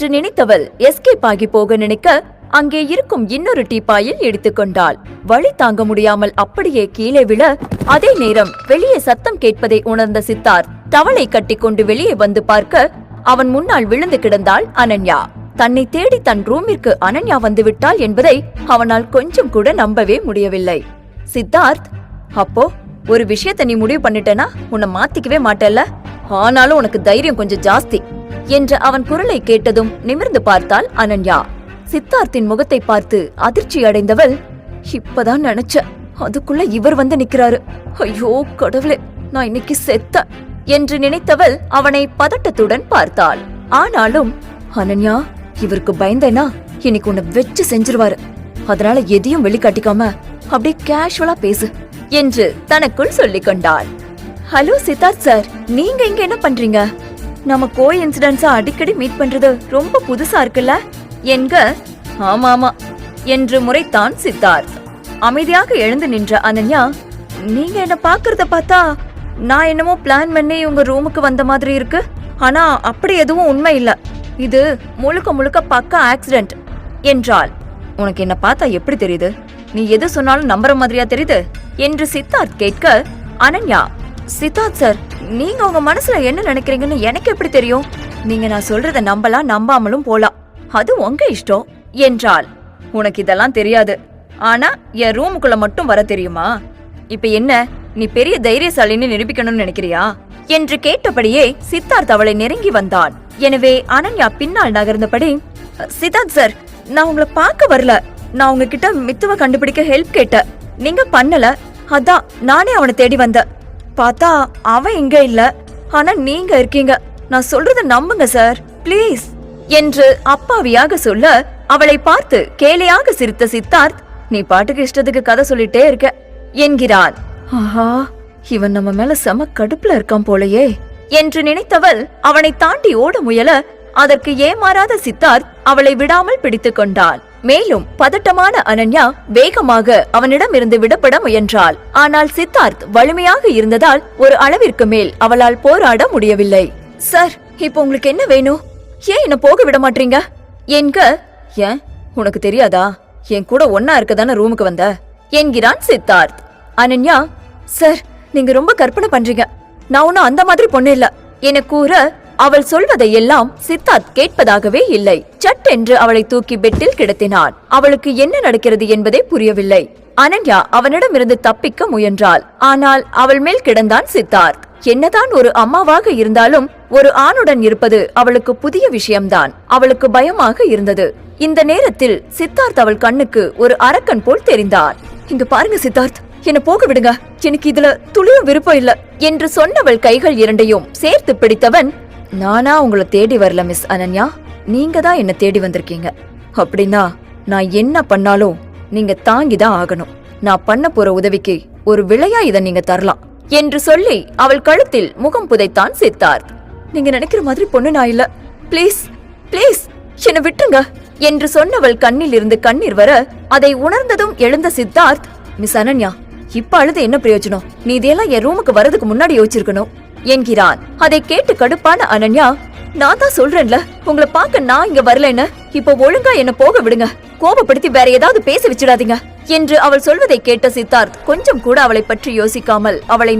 என்று நினைத்தவள் எஸ்கேப் ஆகி போக நினைக்க அங்கே இருக்கும் இன்னொரு டீப்பாயில் எடுத்துக்கொண்டாள் வழி தாங்க முடியாமல் அப்படியே கீழே விழ அதே நேரம் வெளியே சத்தம் கேட்பதை உணர்ந்த சித்தார்த் டவலை கட்டிக்கொண்டு வெளியே வந்து பார்க்க அவன் முன்னால் விழுந்து கிடந்தாள் அனன்யா. தன்னை தேடி தன் ரூமிற்கு அனன்யா வந்து விட்டாள் என்பதை அவனால் கொஞ்சம் கூட நம்பவே முடியவில்லை. சித்தார்த் அப்போ ஒரு விஷயத்தை நீ முடிவு பண்ணிட்டேனா? உன்னை மாத்திக்கவே மாட்டல்ல? ஆனாலும் உனக்கு தைரியம் கொஞ்சம் ஜாஸ்தி. என்று அவன் குரலை கேட்டதும் நிமிர்ந்து பார்த்தாள் அனன்யா. சித்தார்த்தின் முகத்தை பார்த்து அதிர்ச்சி அடைந்தவள் இப்பதான் நினைச்ச அதுக்குள்ள இவர் வந்து நிக்கிறாரு. ஐயோ கடவுளே நான் இன்னைக்கு செத்த என்று நினைத்தவள் அவனை பதட்டத்துடன் பார்த்தாள். ஆனாலும் அனன்யா இவருக்கு பயந்தேனா? இன்னைக்கு உன்னை வெச்சு செஞ்சிருவாரு. அதனால எதையும் வெளிக்காட்டிக்காம அப்படியே கேஷுவலா பேசு என்று தனக்குள் சொல்லிக் கொண்டாள் ஹலோ சித்தார்த் சார் நீங்க இங்க என்ன பண்றீங்க? நம்ம கோ இன்சிடென்ட்ஸா அடிக்கடி மீட் பண்றது ரொம்ப புதுசா இருக்குல்ல? என்க ஆமாமா என்று முறைத்தான் சித்தார்த். அமைதியாக எழுந்து நின்ற அனன்யா நீங்க என்ன பாக்குறத பார்த்தா நான் என்னமோ பிளான் பண்ணி உங்க ரூமுக்கு வந்த மாதிரி இருக்கு. ஆனா அப்படி எதுவும் உண்மை இல்ல. இது முழுக்க முழுக்க பக்க ஆக்சிடென்ட் என்றால் உனக்கு என்ன பார்த்தா எப்படி தெரியுது? நீ எது சொன்னாலும் நம்புற மாதிரியா தெரியுது? என்று சித்தார்த் கேட்க அனன்யா சித்தார்த் சார் நீங்க உங்க மனசுல என்ன நினைக்கிறீங்கன்னு எனக்கு எப்படி தெரியும்? நீங்க நான் சொல்றத நம்பலாம் நம்பாமலும் போலாம். அது உங்க இஷ்டம் என்றால் உனக்கு இதெல்லாம் தெரியாது. ஆனா என் ரூமுக்குள்ள மட்டும் வர தெரியுமா? இப்ப என்ன? நீ பெரிய தைரியசாலின்னு நிரூபிக்கணும்னு நினைக்கிறியா? என்று கேட்டபடியே சித்தார்த் அவளை நெருங்கி வந்தான் எனவே அனன்யா பின்னால் நகர்ந்தபடி சித்தார்த் சார் நான் உங்களை பார்க்க வரல. நான் உங்ககிட்ட மித்துவ கண்டுபிடிக்க ஹெல்ப் கேட்டேன். நீங்க பண்ணல. அதான் நானே அவனை தேடி வந்தேன். பார்த்தா அவன் இங்க இல்ல. ஆனா நீங்க இருக்கீங்க. நான் சொல்றத நம்புங்க சார். ப்ளீஸ். என்று அப்பாவியாக சொல்ல அவளை பார்த்து கேலியாக சிரித்த சித்தார்த் நீ பாட்டுக்கு இஷ்டத்துக்கு கதை சொல்லிட்டே இருக்க என்கிறான் ஆஹா இவன் நம்ம மேல செம கடுப்புல இருக்கான் போலயே என்று நினைத்தவள் அவனை தாண்டி ஓட முயல அதற்கு ஏமாறாத சித்தார்த் அவளை விடாமல் பிடித்துக் கொண்டான் மேலும் பதட்டமான அனன்யா வேகமாக அவனிடம் இருந்து விடப்பட முயன்றாள். ஆனால் சித்தார்த் வலிமையாக இருந்ததால் ஒரு அளவிற்கு மேல் அவளால் போராட முடியவில்லை. சார் இப்போ உங்களுக்கு என்ன வேணும்? ஏன் என்ன போக விட மாட்டீங்க? என்க ஏன்? உனக்கு தெரியாதா? என் கூட ஒன்னா இருக்க தானே ரூமுக்கு வந்த? என்கிறான் சித்தார்த். அனன்யா சார் நீங்க ரொம்ப கற்பனை பண்றீங்க. நான் ஒன்னும் அந்த மாதிரி பொண்ணு இல்ல. என கூற அவள் சொல்வதை எல்லாம் சித்தார்த் கேட்பதாகவே இல்லை. சட்டென்று அவளை தூக்கி பெட்டில் கிடத்தினான். அவளுக்கு என்ன நடக்கிறது என்பதே புரியவில்லை. அனன்யா அவனிடமிருந்து தப்பிக்க முயன்றாள். ஆனால் அவள் மேல் கிடந்தான் சித்தார்த். என்னதான் ஒரு அம்மாவாக இருந்தாலும் ஒரு ஆணுடன் இருப்பது அவளுக்கு புதிய விஷயம்தான். அவளுக்கு பயமாக இருந்தது. இந்த நேரத்தில் சித்தார்த் அவள் கண்ணுக்கு ஒரு அரக்கன் போல் தெரிந்தார் இங்க பாருங்க சித்தார்த். என்ன போக விடுங்க. எனக்கு இதுல துளியும் விருப்பம் இல்ல. என்று சொன்னவள் கைகள் இரண்டையும் சேர்த்து பிடித்தவன் நானா உங்களை தேடி வரல மிஸ் அனன்யா. நீங்க தான் என்ன தேடி வந்திருக்கீங்க. அப்படின்னா நான் என்ன பண்ணாலும் நீங்க தாங்கி தான் ஆகணும். நான் பண்ண போற உதவிக்கு ஒரு விலையா இதை நீங்க தரலாம். என்று சொல்லி அவள் கழுத்தில் முகம் புதைத்தான் சித்தார்த். நீங்க நினைக்கிற மாதிரி பொண்ணு நான் இல்ல. ப்ளீஸ் ப்ளீஸ் என்னை விட்டுங்க என்று சொன்னவள் கண்ணில் இருந்து கண்ணீர் வர அதை உணர்ந்ததும் எழுந்த சித்தார்த் மிஸ் அனன்யா இப்ப அழுது என்ன பிரயோஜனம்? நீ இதெல்லாம் என் ரூமுக்கு வரதுக்கு முன்னாடி யோசிச்சிருக்கணும். என்கிறான். அதை கேட்டு கடுப்பான அனன்யா. நான் தான் சொல்றேன்ல உங்களை பார்க்க நான் இங்க வரலன்னு. இப்ப ஒழுங்கா என்ன போக விடுங்க. கோபப்படுத்தி வேற ஏதாவது பேச வச்சிடாதீங்க. என்று அவள் சொல்வதை கேட்ட சித்தார்த் கொஞ்சம் கூட அவளை பற்றி யோசிக்காமல் அவளை